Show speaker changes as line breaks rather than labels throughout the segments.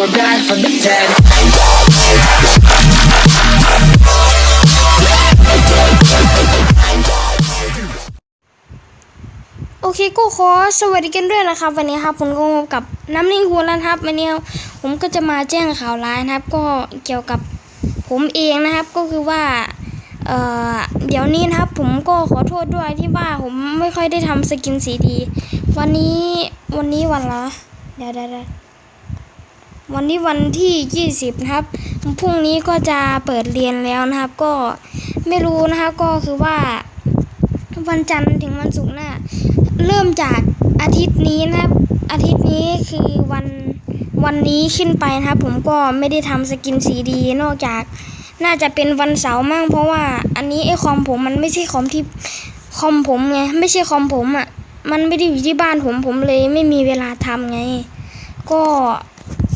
โอเคก็ขอสวัสดีกันด้วยนะครับ วันนี้ครับผมก็กับน้ำนิ่งหัวแล้วครับ วันนี้ผมก็จะมาแจ้งข่าวร้ายนะครับ ก็เกี่ยวกับผมเองนะครับ ก็คือว่าเเดี๋ยวนี้นะครับผมก็ขอโทษด้วยที่ว่าผมไม่ค่อยได้ทำสกินสีดี วันนี้วันนี้วันละเดี๋ยวเดี๋ยวเดี๋ย วันนี้วันที่ 20 นะครับ พรุ่งนี้ก็จะเปิดเรียนแล้วนะครับ ก็ไม่รู้นะครับก็คือว่า วันจันทร์ถึงวันศุกร์น้าเริ่มจากอาทิตย์นี้นะครับ อาทิตย์นี้คือวันวันนี้ขึ้นไปนะครับ ผมก็ไม่ได้ทำสกินสีดีนอกจากน่าจะเป็นวันเสาร์มั่งเพราะว่าอันนี้ไอ้คอมผมมันไม่ใช่คอมที่คอมผมไงไม่ใช่คอมผมอะ มันไม่ได้อยู่ที่บ้านผมผมเลยไม่มีเวลาทำไง ก็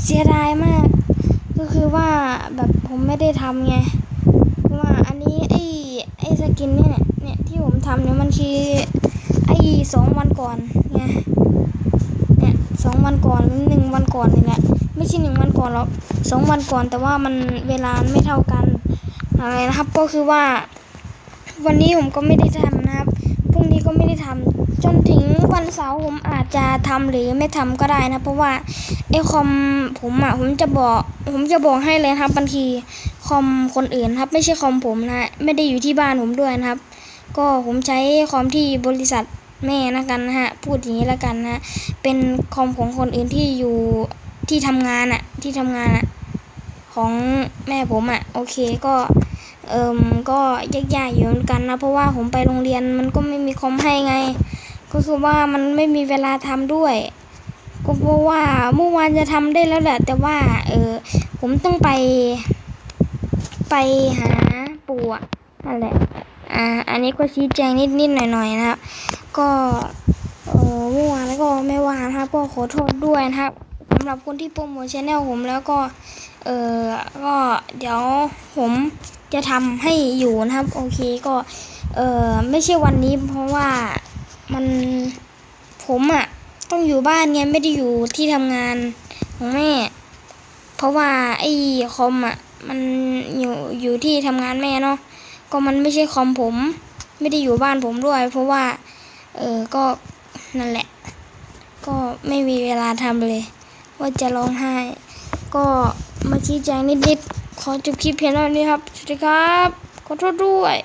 เสียดายมาก ก็คือว่าแบบผมไม่ได้ทำไงเพราะว่าอันนี้ไอ้ไอ้สกินเนี่ยเนี่ยที่ผมทำเนี่ยมันคือไอ้สองวันก่อนไงเนี่ยสองวันก่อนหรือหนึ่งวันก่อนนี่แหละไม่ใช่หนึ่งวันก่อนหรอกสองวันก่อนแต่ว่ามันเวลาไม่เท่ากันอะไรนะครับ ก็คือว่า วันนี้ผมก็ไม่ได้ทำนะครับพรุ่งนี้ก็ไม่ได้ทำจนถึงวันเสาร์ผมอาจจะทำหรือไม่ทำก็ได้นะ เพราะว่า ไอคอมผมอะผมจะบอก ผมจะบอกให้เลยครับบางทีคอมคนอื่นครับ ไม่ใช่คอมผมนะไม่ได้อยู่ที่บ้านผมด้วยนะครับ ก็ผมใช้คอมที่บริษัทแม่นะกันนะฮะพูดอย่างนี้แล้วกันนะเป็นคอมของคนอื่นที่อยู่ที่ทำงานอะที่ทำงานอะของแม่ผมอะโอเคก็เอิมก็ยากๆอยู่เหมือนกันนะเพราะว่าผมไปโรงเรียนมันก็ไม่มีคอมให้ไง ก็คือว่ามันไม่มีเวลาทำด้วย ก็เพราะว่าเมื่อวานจะทำได้แล้วแหละ แต่ว่า เออ ผมต้องไป ไปหาปู่อะนั่นแหละอ่า อันนี้ก็ชี้แจงนิดๆหน่อยๆนะครับ ก็เออเมื่อวานแล้วก็ไม่วานนะครับ ก็ขอโทษด้วยนะครับสำหรับคนที่โปรโมทชแนลผมแล้วก็ เออก็เดี๋ยวผมจะทำให้อยู่นะครับ โอเคก็ เออไม่ใช่วันนี้เพราะว่ามันผมอะ่ะ ต้องอยู่บ้านไงไม่ได้อยู่ที่ทำงานของแม่ เพราะว่าไอ้คอมอะมันอยู่อยู่ที่ทำงานแม่เนาะก็มันไม่ใช่คอมผม ไม่ได้อยู่บ้านผมด้วย เพราะว่า เออก็นั่นแหละ ก็ไม่มีเวลาทำเลย ว่าจะร้องไห้ ก็มาชี้แจงนิดๆขอจบคลิปเพียงเท่านี้ครับสวัสดีครับขอโทษด้วย